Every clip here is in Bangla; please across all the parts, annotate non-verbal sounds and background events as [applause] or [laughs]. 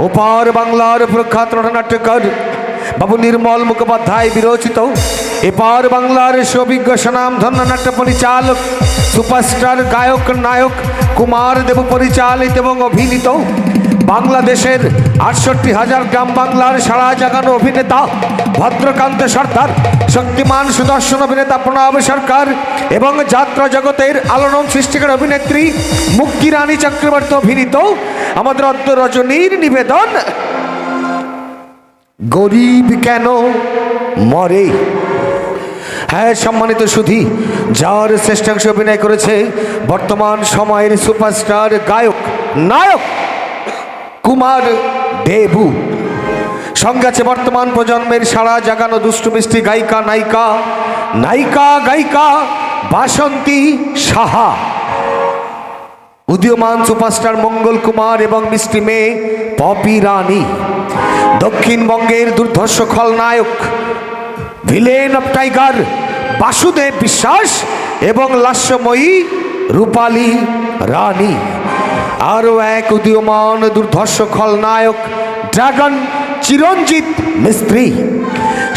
ওপার বাংলার প্রখ্যাত নাট্যকার বাবু নির্মল মুখোপাধ্যায় বিরচিত। এপার বাংলার সবিজ্ঞ সুনাম ধন্য নাট্য পরিচালক, সুপারস্টার, গায়ক, নায়ক, কুমার দেব পরিচালিত এবং অভিনীত বাংলাদেশের আটষট্টি হাজার গ্রাম বাংলার সারা জাগানো অভিনেতা ভদ্রকান্ত সর্দার। শক্তিমান সুদর্শন অভিনেতা প্রণব সরকার এবং যাত্রা জগতের আলোড়ন সৃষ্টিকার অভিনেত্রী মুক্তি রানী চক্রবর্তী অভিনীত আমাদের অদ্য রজনীর নিবেদন। গরিব কেন মরে? হ্যাঁ সম্মানিত সুধী, যার শ্রেষ্ঠাংশ অভিনয় করেছে বর্তমান সময়ের সুপারস্টার গায়ক, নায়ক কুমার দেবু। সঙ্গে আছে বর্তমান প্রজন্মের সারা জাগানো দুষ্টু, মিষ্টি গায়িকা, নায়িকা। নায়িকা, গায়িকা, বাসন্তী সাহা। উদীয়মান সুপারস্টার মঙ্গল কুমার এবং মিষ্টি মেয়ে পপি রানী। দক্ষিণবঙ্গের দুর্ধর্ষ খলনায়ক, ভিলেন অফ টাইগার, বাসুদেব বিশ্বাস এবং লাস্যময়ী রূপালী রানী। আরও এক উদীয়মান দুর্ধর্ষ খলনায়ক ড্রাগন চিরঞ্জিত মিস্ত্রি,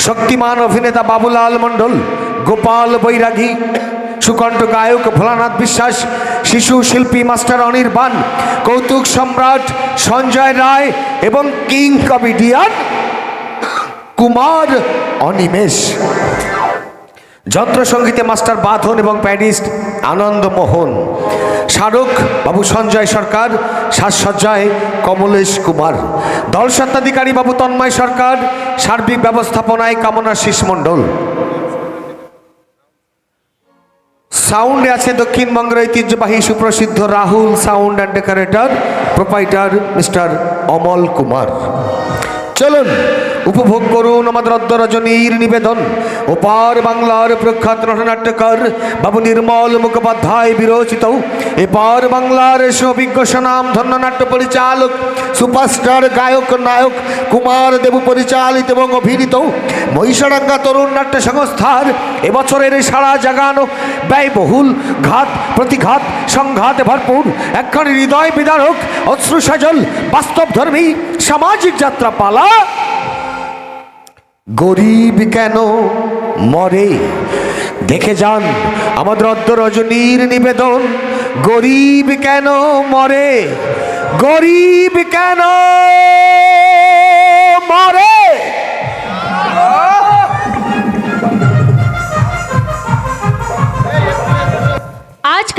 শক্তিমান অভিনেতা বাবুলাল মণ্ডল, গোপাল বৈরাগী, সুকণ্ঠ গায়ক ভোলানাথ বিশ্বাস, শিশু শিল্পী মাস্টার অনির্বাণ কৌতুক সম্রাট সঞ্জয় রায় এবং কিং কমেডিয়ান কুমার অনিমেষ। যন্ত্রসঙ্গীতে মাস্টার বাঁধন এবং প্যাডিস্ট আনন্দমোহন শাহরুখ বাবু সঞ্জয় সরকার, সাজসজ্জায় কমলেশ কুমার। দল স্বত্বাধিকারী বাবু তন্ময় সরকার, সার্বিক ব্যবস্থাপনায় কামনা শীষ মণ্ডল। সাউন্ডে আছে দক্ষিণবঙ্গের ঐতিহ্যবাহী সুপ্রসিদ্ধ Rahul sound and decorator, proprietor mister Amal Kumar. চলুন উপভোগ করুন আমাদের অদ্য রজনীর নিবেদন। ওপার বাংলার প্রখ্যাত নটনাট্যকার বাবু নির্মল মুখোপাধ্যায় বিরচিত। এপার বাংলার সবিজ্ঞ সুনাম ধন্য নাট্য পরিচালক, সুপারস্টার, গায়ক, নায়ক, কুমার দেবু পরিচালিত এবং অভিনীত মহিষাডাঙ্গা তরুণ নাট্য সংস্থার এবছরের সারা জাগানো ব্যয়বহুল ঘাত, প্রতিঘাত, সংঘাত ভরপুর। একখানি হৃদয় বিদারক অশ্রু সজল বাস্তবধর্মী, সামাজিক যাত্রা পালা গরিব কেন মরে? দেখে যান আমাদের অদ্য রজনীর নিবেদন। গরিব কেন মরে? গরিব কেন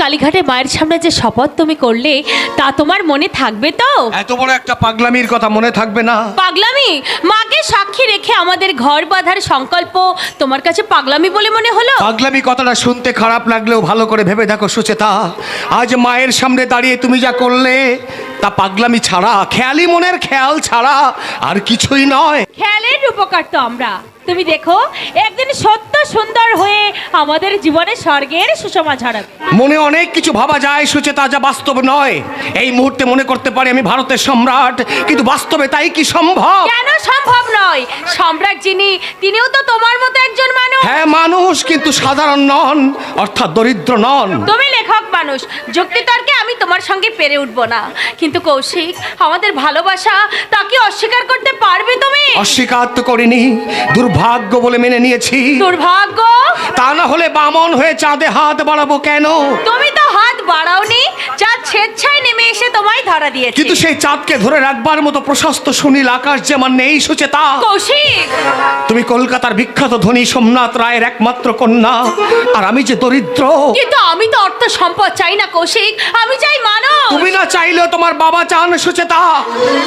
কালীঘাটে মায়ের সামনে যে শপথ তুমি করলে তা তোমার মনে থাকবে তো? এত বড় একটা পাগলামির কথা মনে থাকবে না। পাগলামি? মাকে সাক্ষী রেখে আমাদের ঘর বাঁধার সংকল্প তোমার কাছে পাগলামি বলে মনে হলো? পাগলামি কথাটা শুনতে খারাপ লাগলেও ভালো করে ভেবে দেখো সুচেতা। আজ মায়ের সামনে দাঁড়িয়ে তুমি যা করলে তা পাগলামি ছাড়া খেয়ালি মনের খেয়াল ছাড়া আর কিছুই নয়। খেয়ালের উপকার তো আমরা। তুমি দেখো একদিন সত্য সুন্দর হয়ে আমাদের জীবনে স্বর্গের সুষমা ঝাড়াবে। মনে অনেক কিছু ভাবা যায় সুচেতা যা বাস্তব নয়। এই মুহূর্তে মনে করতে পারি আমি ভারতের সম্রাট কিন্তু বাস্তবে তাই কি সম্ভব? কেন সম্ভব নয়? সম্রাট যিনি তিনিও তো তোমার মতো একজন মানুষ। হ্যাঁ মানুষ কিন্তু সাধারণ নন অর্থাৎ দরিদ্র নন। তুমি লেখক মানুষ যুক্তিতর্কে আমি তোমার সঙ্গে পেরে উঠবো না। কিন্তু কৌশিক আমাদের ভালোবাসা তাকে অস্বীকার করতে পারবে তুমি? অস্বীকার তো করিনি দুর্ভাগ্য বলে মেনে নিয়েছি। দুর্ভাগ্য? তা না হলে বামন হয়ে চাঁদে হাত বাড়াবো কেন? তুমি তো হাত বাড়াওনি যা স্বেচ্ছায় নেমে এসে তোমায় ধরা দিয়েছে। কিন্তু সেই চাঁদকে ধরে রাখবার মতো প্রশস্ত সুনীল আকাশ যে আমার নেই সুচেতা কৌশিক! তুমি কলকাতার বিখ্যাত ধনী সোমনাথ রায়ের একমাত্র কন্যা আর আমি যে দরিদ্র। কিন্তু আমি তো অর্থ সম্পদ চাই না কৌশিক। আমি চাই মানুষ। তুমি না চাইলেও তোমার বাবা চান সুচেতা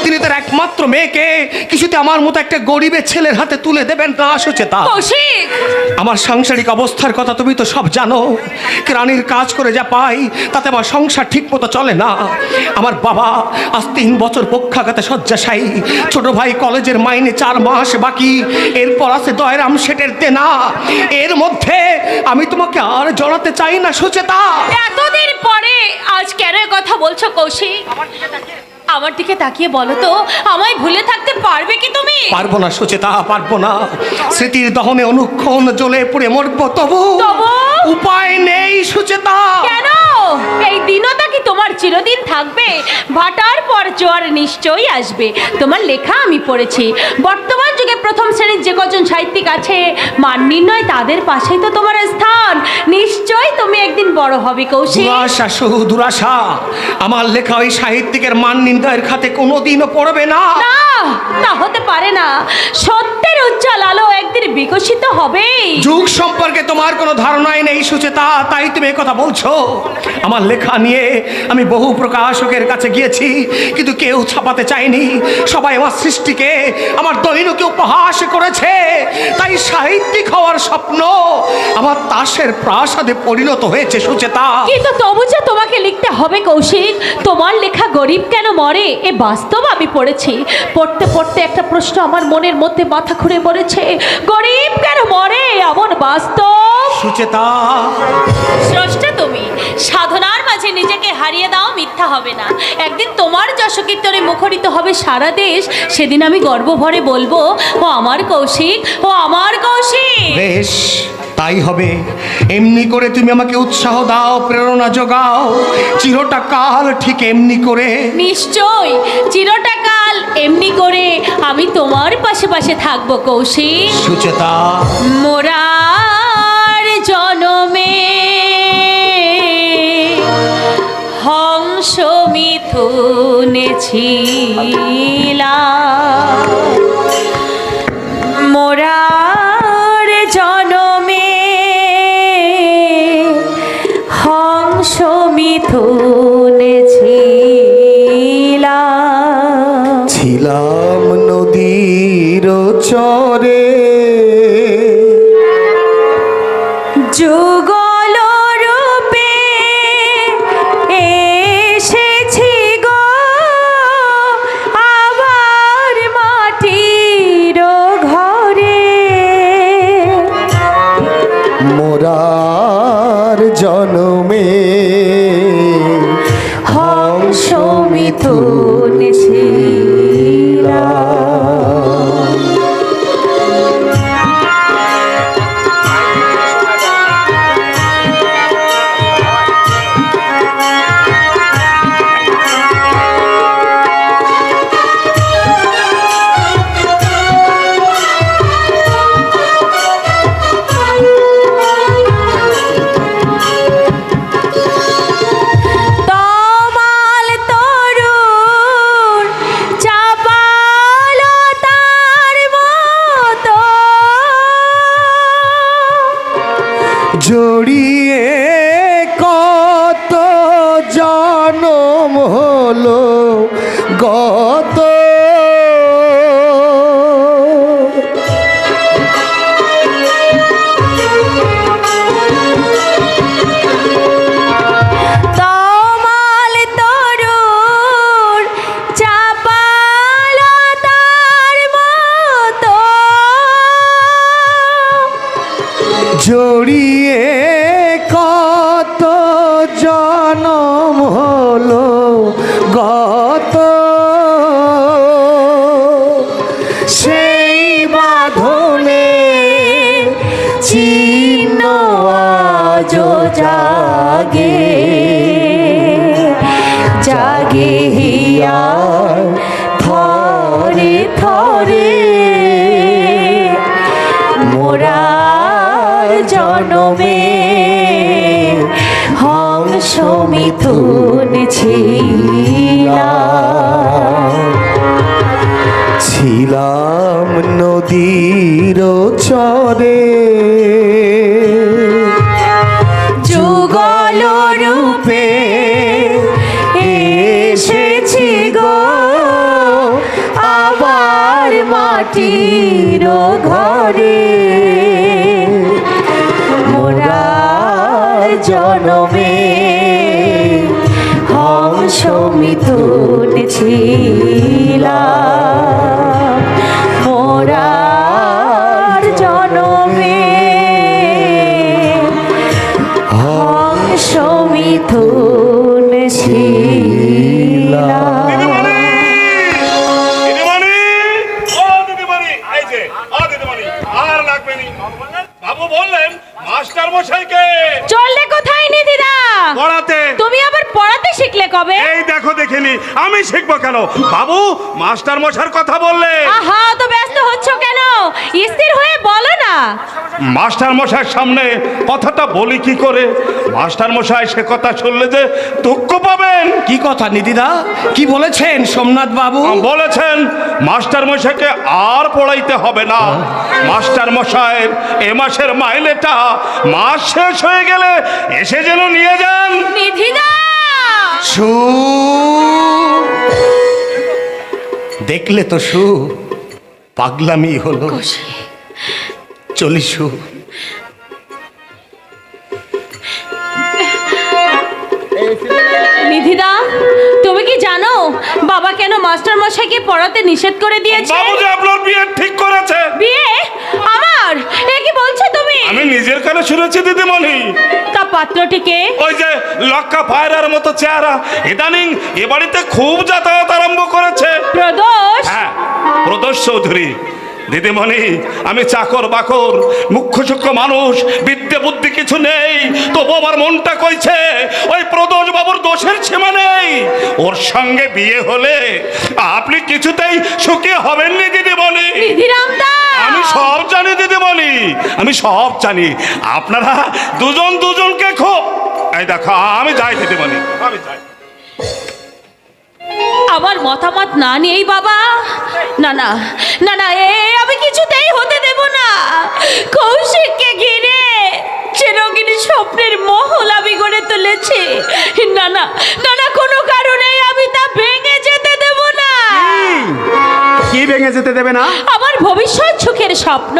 তিনি তার একমাত্র মেয়েকে কিছুতে আমার মতো একটা গরিবের ছেলের হাতে তুলে দেবেন না সুচেতা আমার সাংসারিক অবস্থার কথা তুমি তো সব জানো। রানীর কাজ করে যা পাই তাতে আমার সংসার ঠিক মতো চলে না। আমার বাবা আজ তিন বছর পক্ষাঘাতে শয্যাশায়ী। ছোট ভাই কলেজের মাইনে চার মাস বাকি। এরপর আছে দয়রাম সেটের দেনা। এর মধ্যে আমি তোমাকে আর জড়াতে চাই না সুচেতা। এতদিন পরে আজ কেন কথা বলছো কৌশিক? আমার দিকে তাকিয়ে বলো তো আমায় ভুলে থাকতে পারবে কি তুমি? পারব না সুচেতা পারব না। স্মৃতির দহনে অনুক্ষণ জ্বলে পুড়ে মরবো তবু। তবু? উপায় নেই সুচেতা। কেন? এই দিনও কি তোমার চিরদিন থাকবে? ভাটার পর জোয়ার নিশ্চয়ই আসবে। তোমার লেখা আমি পড়েছি। বর্তমান যুগে প্রথম শ্রেণির যে কজন সাহিত্যিক আছে মান নির্ণয় তাদের পাশেই তো তোমার স্থান। নিশ্চয়ই তুমি একদিন বড় হবে কৌশিক। দুরাশা শুধু দুরাশা। আমার লেখা ওই সাহিত্যিকের মান নির্ণয়ের খাতে কোনোদিনও পড়বে না। না হতে পারে না। সত্যের উজ্জ্বল আলো একদিন বিকশিত হবেই। যুগ সম্পর্কে তোমার কোনো ধারণাই নেই সুচেতা তাই তুমি কথা বলছো। আমার লেখা নিয়ে আমি বহু প্রকাশকের কাছে গিয়েছি কিন্তু কেউ ছাপাতে চায়নি। সবাই আমার সৃষ্টিকে আমার দৈনকে উপহাস করেছে। তাই সাহিত্যিক হওয়ার স্বপ্ন আমার তাসের প্রাসাদে পরিণত হয়েছে সুচেতা। কিন্তু তবু যে তোমাকে লিখতে হবে কৌশিক তোমার লেখা গরিব কেন মরে? এ বাস্তব আমি পড়েছি। পড়তে পড়তে একটা প্রশ্ন আমার মনের মধ্যে মাথা ঘুরে পড়েছে গরিব কেন মরে? এমন বাস্তব। সুচেতা। স্রষ্টা তুমি সাধনার মাঝে নিজেকে হারিয়ে দাও মিথ্যা হবে না। একদিন তোমার যশকীর্তনে মুখরিত হবে সারা দেশ। সেদিন আমি গর্ব ভরে বলব ও আমার কৌশিক ও আমার কৌশিক। বেশ তাই হবে। এমনি করে তুমি আমাকে উৎসাহ দাও প্রেরণা যোগাও। চিরটা কাল ঠিক এমনি করে। নিশ্চয় চিরটা কাল এমনি করে আমি তোমার পাশে পাশে থাকব কৌশিক। সুচেতা। মোরার মিথুনেছিলা মোরার জনমে হংস ছিলাম। নদীর চরে। যুগল মিথুন জড়িয়ে কত জনম হলো গত। সেই বাঁধনে চিহ্ন জাগে জাগে হিয়ার হংস মিথুন ছিলাম নদীর চরে। যুগল রূপে এসেছি গো। আবার মাটির ঘরে। মোরার জনমে মিথুন কেন? বাবু মাস্টার মশার কথা বললে। আহা তো ব্যস্ত হচ্ছ কেন? স্থির হয়ে বলো না। মাস্টার মশাইয়ের সামনে কথাটা বলি কি করে? মাস্টার মশাই সে কথা শুনলে যে দুঃখ পাবেন। কি কথা নিদিদা কি বলেছেন সোমনাথ বাবু? বলেছেন মাস্টার মশাইকে আর পড়াইতে হবে না। মাস্টার মশাইয়ের এ মাসের মাইনেটা মাস শেষ হয়ে গেলে এসে যেন নিয়ে যান। নিধিদা! সু। দেখলে তো সু পাগলামি হলো। চলি সু। নিধিদা তুমি কি জানো বাবা কেন মাস্টার মশাইকে পড়াতে নিষেধ করে দিয়েছে? বাবু যে আপনার বিয়ে ঠিক করেছে। বিয়ে? আমার? এ কি বলছো তুমি? আমি নিজের কানে শুনেছি দিদিমণি। তা পাত্রটিকে ওই যে লক্কা পায়রার মতো চেহারা। ইদানিং এ বাড়িতে খুব যাতায়াত আরম্ভ করেছে। প্রদোষ? হ্যাঁ প্রদোষ চৌধুরী। দিদিমণি আমি চাকর বাকর মুখ্য সূক্ষ্ম মানুষ বিদ্যে বুদ্ধি কিছু নেই তবু আমার মনটা কইছে ওই প্রদোষ বাবুর দোষের সীমা নেই। ওর সঙ্গে বিয়ে হলে আপনি কিছুতেই সুখী হবেননি দিদিমণি। নিধিরাম আমি সব জানি দিদিমণি আমি সব জানি। আপনারা দুজন দুজনকে খুব এই দেখো আমি যাই দিদিমণি আমি যাই। আমার মতামত না নিয়েই বাবা। না না না না, এ আমি কিছুতেই হতে দেব না। কৌশিককে ঘিরে চিরগিরি স্বপ্নের মহল আমি গড়ে তুলেছি। না না না যেতে দেবে না? আমার ভবিষ্যৎ সুখের স্বপ্ন।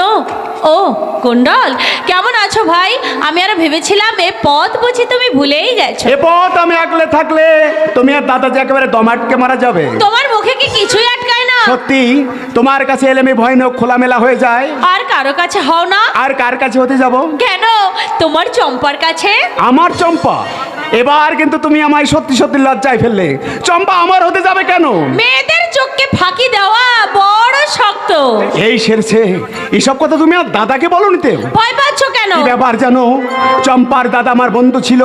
ও কুণ্ডল কেমন আছো ভাই? আমি আর ভেবেছিলাম এ পথ বুঝি তুমি ভুলেই গেছো। এ পথ আমি আগলে থাকলে তুমি আর দাদাজি একেবারে দমাটকে মারা যাবে। তোমার মুখে কি কিছুই আটকায় না? সত্যি তোমার কাছে এলে আমি ভয় নোক খোলামেলা হয়ে যায় আর কারও কাছে হও না। আর কার কাছে হতে যাব? কেন? তোমার চম্পার কাছে? আমার চম্পা? এবার কিন্তু তুমি আমায় সত্যি সত্যি লজ্জায় ফেললে। চম্পা আমার হতে যাবে কেন? মেয়েদের চোখকে ফাঁকি দেওয়া বড় শক্ত। এই সেরছে এসব কথা তুমি আর দাদাকে বলো নিতে ভয় পাচ্ছ কেন? কি ব্যাপার জানো? চম্পার দাদা আমার বন্ধু ছিল।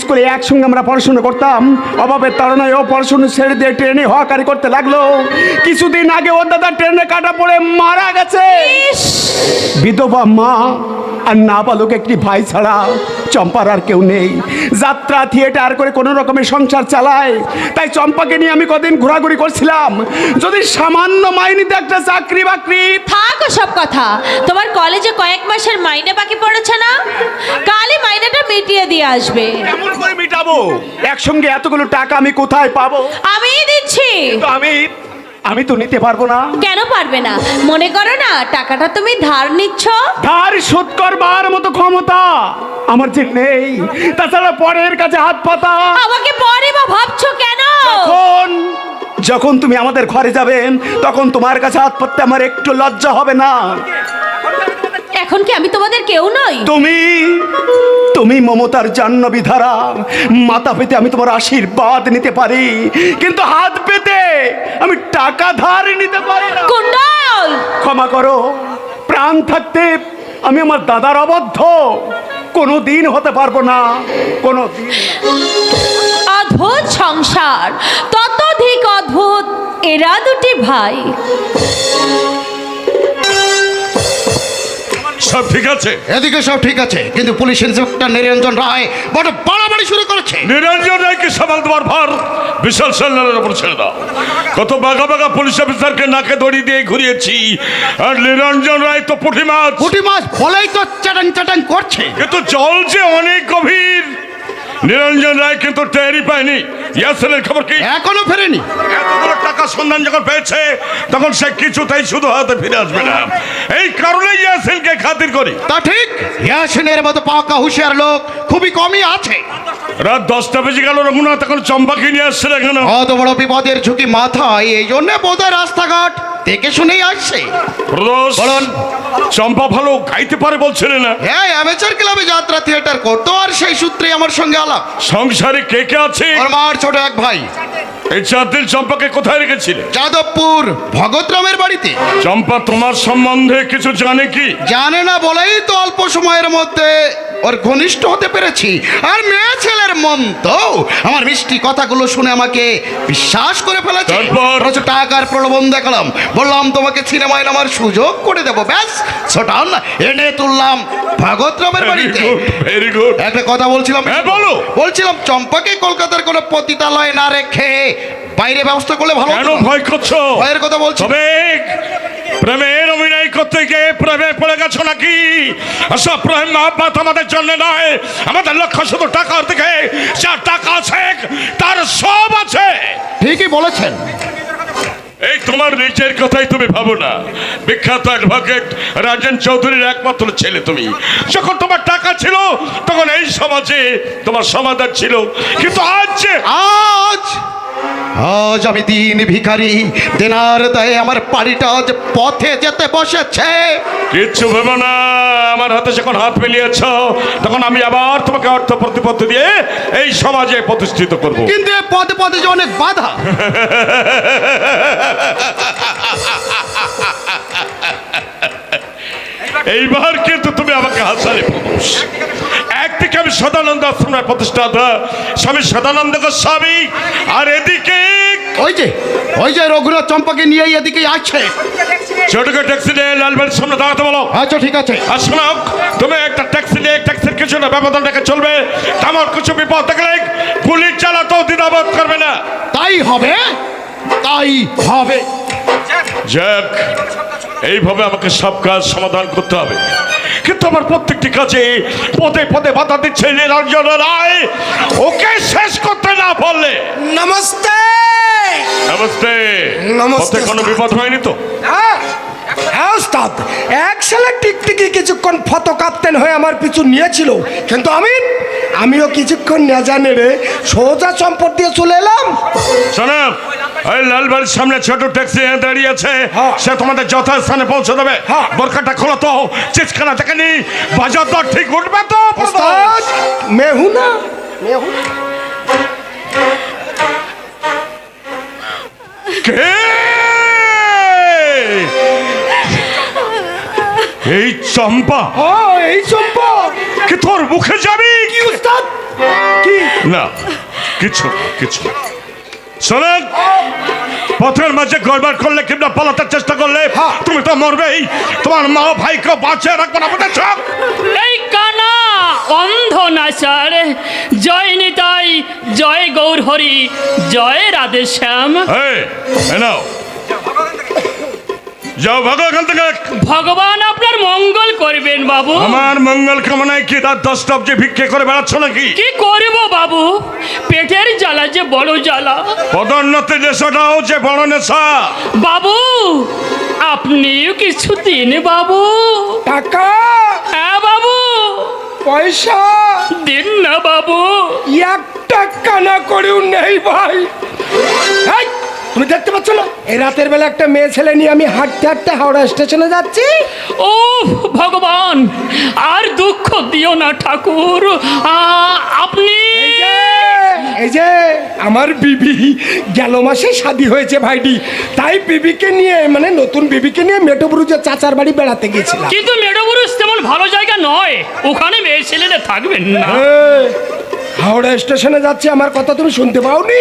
স্কুলে একসঙ্গে আমরা পড়াশোনা করতাম। অভাবের তাড়নায় ও পড়াশোনা ছেড়ে দিয়ে ট্রেনে হকারি করতে লাগল। কিছুদিন আগে ওর দাদা ট্রেনে কাটা পড়ে মারা গেছে। বিধবা মা আর না বালক একটি ভাই ছাড়া চম্পার আর কেউ নেই। যাত্রা থিয়েটার করে কোনো রকমের সংসার চালায়। তাই চম্পাকে নিয়ে আমি কদিন ঘোরাঘুরি করছিলাম। যদি সামান্য মাইনিতে একটা চাকরি বাকরি থাক সব কথা। তোমার কলেজে কয়েক মাসের মাইনে বাকি পড়েছে না? কালই মাইনেটা মিটিয়ে দিয়ে আসবে। কেমন করে মিটাবো? একসঙ্গে এতগুলো টাকা আমি কোথায় পাবো? আমিই দিচ্ছি। তো আমি আমি তো নিতে পারব না। কেন পারবে না? মনে করো না টাকাটা তুমি ধার নিচ্ছ? ধার শোধ করবার মতো ক্ষমতা আমার যে নেই। তাছাড়া পরের কাছে হাত পাতা। আমাকে পরে বা ভাবছ কেন? যখন যখন তুমি আমাদের ঘরে যাবেন তখন তোমার কাছে হাত পাততে আমার একটু লজ্জা হবে না। এখন কি আমি তোমাদের কেউ নই? তুমি তুমি মমতার জাহ্নবী ধারা মাথা পেতে আমি তোমার আশীর্বাদ নিতে পারি কিন্তু হাত পেতে আমি টাকা ধার নিতে পারি না। কুণ্ডল! ক্ষমা করো প্রাণ থাকতে আমি আমার দাদার অবদ্ধ কোনো দিন হতে পারব না কোনো দিন অদ্ভুত সংসার ততোধিক অদ্ভুত এরা দুটি ভাই। সব ঠিক আছে? এদিকে সব ঠিক আছে কিন্তু পুলিশ ইন্সপেক্টর নিরঞ্জন রায় বড় বাড়াবাড়ি শুরু করেছে। নিরঞ্জন রায়কে সামাল দেওয়ার ভার বিশাল সেনারের উপর ছেড়ে দাও। কত বাঘা বাঘা পুলিশ অফিসারকে নাকে দড়ি দিয়ে ঘুরিয়েছি আর নিরঞ্জন রায় তো পুঁটি মাছ। পুঁটি মাছ বলেই তো চাটাং চাটাং করছে। কিন্তু জল যে অনেক গভীর। নিরঞ্জন রায় কিন্তু টেরি পায়নি। ইয়াসেনের খবর কি? এখনও ফেরেনি। এতগুলো টাকা সন্ধান যখন পেয়েছে তখন সে কিছুতেই শুধু হাতে ফিরে আসবে না। এই কারণে ইয়াসিনকে খাতির করি। তা ঠিক ইয়াসিনের মতো পাকা হুঁশিয়ার লোক খুবই কমই আছে। রাত দশটা বেজে গেল রঘুনাথ এখন চম্পাকে নিয়ে আসছে এখানে। অত বড় বিপদের ঝুঁকি মাথায় এই জন্য বোধহয় রাস্তাঘাট দেখে শুনেই আসছে। বলুন। চম্পা ভালো গাইতে পারে বলছিলেন না। হ্যাঁ অ্যামেচার ক্লাবে যাত্রা থিয়েটার করতো আর সেই সূত্রে আমার সঙ্গে আলাপ। সংসারে কে কে আছে? আমার ছোট এক ভাই। এই চার দিন চম্পাকে কোথায় রেখেছিলে? যাদবপুর ভগতরামের বাড়িতে। চম্পা তোমার সম্বন্ধে কিছু জানে কি? জানে না বলেই তো অল্প সময়ের মধ্যে ওর ঘনিষ্ঠ হতে পেরেছি। আর মেয়ে ছেলের মন তো আমার মিষ্টি কথাগুলো শুনে আমাকে বিশ্বাস করে ফেলেছে? অথচ টাকার প্রলোভন দেখালাম। বললাম তোমাকে সিনেমায় নামার সুযোগ করে দেবো। ব্যাস ছোটান এনে তুললাম। ভগতরামের ভেরি বাড়িতে। ভেরি গুড একটা কথা বলছিলাম। হ্যাঁ, বলো। বলছিলাম চম্পাকে কলকাতার কোনো পতিতালয়ে না রেখে বাইরে ব্যবস্থা করলে ভালো কেন? ভয় করছ? ভয়ের কথা বলছি। তবে প্রেমের অভিনয় করতে গিয়ে প্রেমে পড়ে গেছো নাকি? সব প্রেম মহাব্বত আমাদের জন্য নয়। আমাদের লক্ষ্য শুধু টাকার দিকে। যার টাকা আছে তার সব আছে। ঠিকই বলেছেন। এই তোমার নিজের কথাই তুমি ভাবো না। বিখ্যাত অ্যাডভোকেট রাজেন চৌধুরীর একমাত্র ছেলে তুমি। যখন তোমার টাকা ছিল, তখন এই সমাজে তোমার সমাধান ছিল। কিন্তু আজ আজ আজ আমি দিন ভিখারি দেনার দায়ে আমার পাড়িটা আজ পথে যেতে বসেছে। কিচ্ছু ভেবো না আমার হাতে যখন হাত মিলিয়েছ তখন আমি আবার তোমাকে অর্থ প্রতিপত্তি দিয়ে এই সমাজে প্রতিষ্ঠিত করব। কিন্তু এ পদে পদে যে অনেক বাধা। [laughs] এইবার কিন্তু তুমি আমাকে হাসালে একদিকে আমি সদানন্দ আশ্রমের প্রতিষ্ঠাতা স্বামী সদানন্দ গোস্বামী আর এদিকে ওই যে ওই যে রঘুনাথ চম্পাকে নিয়ে এদিকে আসছে। ছোটকে ট্যাক্সি নিয়ে লালবাড়ির সামনে দাঁড়াতে বলো। আচ্ছা ঠিক আছে। আর তুমি একটা ট্যাক্সি নিয়ে ট্যাক্সির কিছু না ব্যবধান রেখে চলবে। কিছু বিপদ দেখলে গুলি চালাতেও দ্বিধাবোধ করবে না। তাই হবে? তাই হবে। যাক এইভাবে আমাকে সব কাজ সমাধান করতে হবে। কিন্তু আমার প্রত্যেকটি কাজে পদে পদে বাধা দিচ্ছে নিরঞ্জন রায়। ওকে শেষ করতে না বললে নমস্তে! নমস্তে। নমস্তে, কোনো বিপদ হয়নি তো? হ্যাঁ। হ্যাঁ ওস্তাদ এক ছেলে টিকটিকি কিছুক্ষণ ফটো কাপ্তেন হয়ে আমার পিছু নিয়েছিল। কিন্তু আমি আমিও কিছুক্ষণ না জানে রে সোজা সম্পদ দিয়ে চলে এলাম। শোনো ওই লালবাড়ির সামনে ছোট ট্যাক্সি দাঁড়িয়ে আছে। হ্যাঁ। সে তোমাদের যথাস্থানে পৌঁছে দেবে। হ্যাঁ। বোরখাটা খোলো তো চিৎখানা থেকে নি। বাজার দর ঠিক উঠবে তো মেহু না? মেহু কে? এই চম্পা। ও এই চম্পা। কি তোর মুখে যাবি? কি ওস্তাদ কি? না কিছু না, কিছু শোনেন পথের মাঝে গড়বাড় করলে কিংবা পালাতে চেষ্টা করলে হ্যাঁ। তুমি তো মরবেই। তোমার মা ভাইকে বাঁচিয়ে রাখবে না আমাদের চোখ এই কানা অন্ধ নাচার। জয় নিতাই জয় গৌর হরি জয় রাধে শ্যাম। নাও। যাও ভাগো এখান থেকে। ভগবান আপনার মঙ্গল করবেন বাবু। আমার মঙ্গল কামনায় কি তার দশটা অব্দি ভিক্ষে করে বেড়াচ্ছ নাকি? কি করব বাবু? পেটের জ্বালা যে বড় জ্বালা। পদোন্নতি নেশাটাও যে বড় নেশা। বাবু আপনিও কিছু দিন বাবু। টাকা হ্যাঁ বাবু। পয়সা। দিন না বাবু। এক টাকা না করেও নেই ভাই। তুমি দেখতে পাচ্ছ না? এই রাতের বেলা একটা মেয়ে ছেলে নিয়ে আমি হাঁটতে হাঁটতে হাওড়া স্টেশনে যাচ্ছি। ও ভগবান আর দুঃখ দিও না ঠাকুর। আপনি? এই যে, এই যে আমার বিবি গেল মাসে শাদি হয়েছে ভাইডি তাই বিবিকে নিয়ে মানে নতুন বিবিকে নিয়ে মেটোবুরুজের চাচার বাড়ি বেড়াতে গেছিলাম কিন্তু মেডোবুরুস তেমন ভালো জায়গা নয়। ওখানে মেয়ে ছেলেরা থাকবেন না। এই, হাওড়া স্টেশনে যাচ্ছে আমার কথা তুমি শুনতে পাওনি?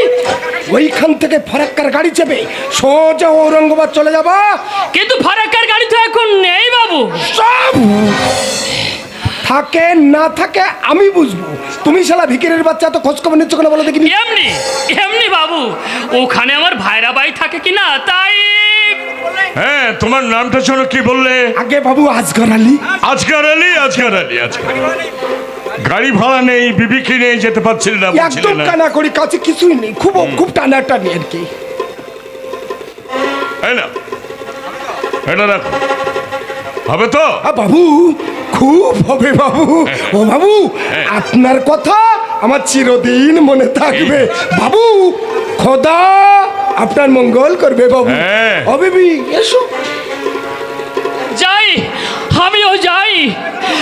ওইখান থেকে ফারাক্কার গাড়ি চেপে সোজা ঔরঙ্গাবাদ চলে যাবা। কিন্তু ফারাক্কার গাড়ি তো এখন নেই বাবু। সব! থাকে না থাকে আমি বুঝব। তুমি শালা ভিকিরের বাচ্চা তো খোঁজ খবর নিচ্ছ কেন বলো দেখিনি এমনি এমনি বাবু ওখানে আমার ভাইরা ভাই থাকে কি না তাই হ্যাঁ তোমার নামটা শোনো কি বললে? আগে বাবু আজগর আলী। আজকার আলী আজকার আলী আজকার আলী। গাড়ি ভাড়া নেই বিবিকে নিয়ে যেতে পারছিল না একদম না। কানা করি কাছে কিছুই নেই খুব খুব টানা টানি আর কি। না এটা রাখো। হবে তো? আ, বাবু খুব হবে বাবু। ও বাবু হ্যাঁ। আপনার কথা আমার চিরদিন মনে থাকবে। বাবু খোদা আপনার মঙ্গল করবে বাবু। হ্যাঁ। ও বিবি এসো। যাই আমিও যাই।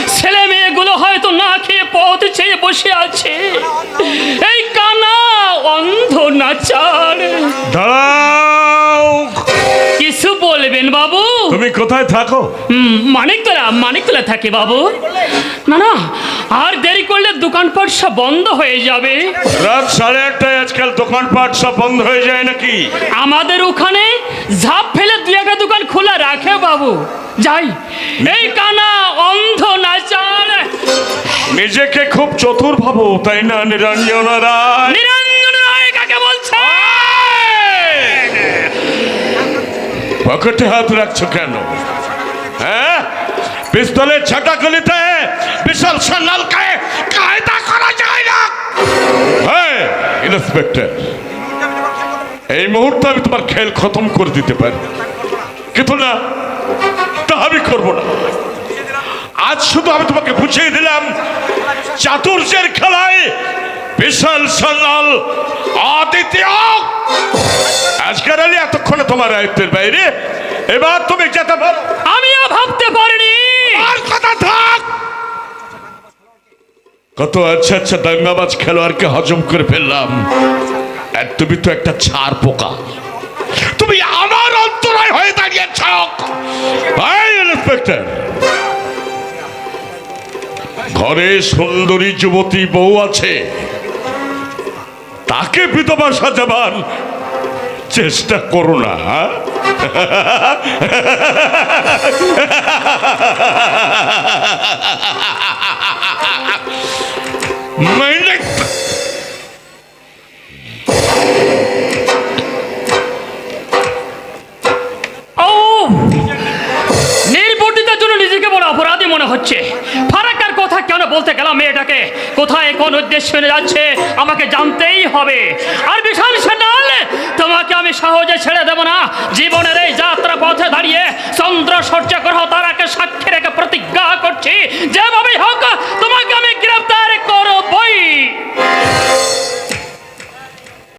ছেলে মেয়েগুলো হয়তো না খেয়ে পথ চেয়ে বসে আছে এই কানা অন্ধ নাচার। দাঁড়াও। কিছু বলবেন বাবু? তুমি কোথায় থাকো? মানিকতলা মানিকতলা থাকে বাবু। না না আর দেরি করলে দোকানপাট সব বন্ধ হয়ে যাবে। রাত সাড়ে আটটায় আজকাল দোকানপাট সব বন্ধ হয়ে যায় নাকি? আমাদের ওখানে ঝাঁপ ফেলে দু একটা দোকান খোলা রাখে বাবু। যাই এই কানা অন্ধ নাচার নিজেকে খুব চতুর ভাবো তাই না নিরঞ্জন রায়? নিরঞ্জন রায় কাকে বলছে? পকেটে হাত রাখছো কেন? হ্যাঁ? পিস্তলের ছাটাগুলিতে বিশাল সান্নালকে কায়দা করা যায় না। হ্যাঁ ইন্সপেক্টর এই মুহূর্তে আমি তোমার খেল খতম করে দিতে পারি। কিন্তু না তা আমি করব না। আজ শুধু আমি তোমাকে বুঝিয়ে দিলাম চাতুর্যের খেলায় বিশাল সান্নাল অদ্বিতীয় আজকের আলী এতক্ষণে তোমার আয়ত্তের বাইরে। এবার তুমি যেতে পারো। আমিও ভাবতে পারিনি। আর কথা থাক। কত আচ্ছা আচ্ছা দাঙ্গাবাজ খেলোয়াড়কে হজম করে ফেললাম। আর তুমি তো একটা ছাড় পোকা। তুমি আমার অন্তরায় হয়ে দাঁড়িয়েছ। ভাই ইন্সপেক্টর ঘরে সুন্দরী যুবতী বউ আছে। তাকে বিধবা সাজাবার চেষ্টা করো না হ্যাঁ? নির্বুদ্ধিতার জন্য নিজেকে বড় অপরাধী মনে হচ্ছে। ফারাক্কার কথা কেন বলতে গেলাম মেয়েটাকে? কোথায়, কোন উদ্দেশ্য নিয়ে যাচ্ছে? আমাকে জানতেই হবে। আর বিশাল সেনাল, তোমাকে আমি সহজে ছেড়ে দেব না। জীবনের এই যাত্রা পথে দাঁড়িয়ে চন্দ্র সূর্য গ্রহ তারাকে সাক্ষী রেখে প্রতিজ্ঞা করছি। যেভাবেই হোক, তোমাকে আমি গ্রেফতার করবই।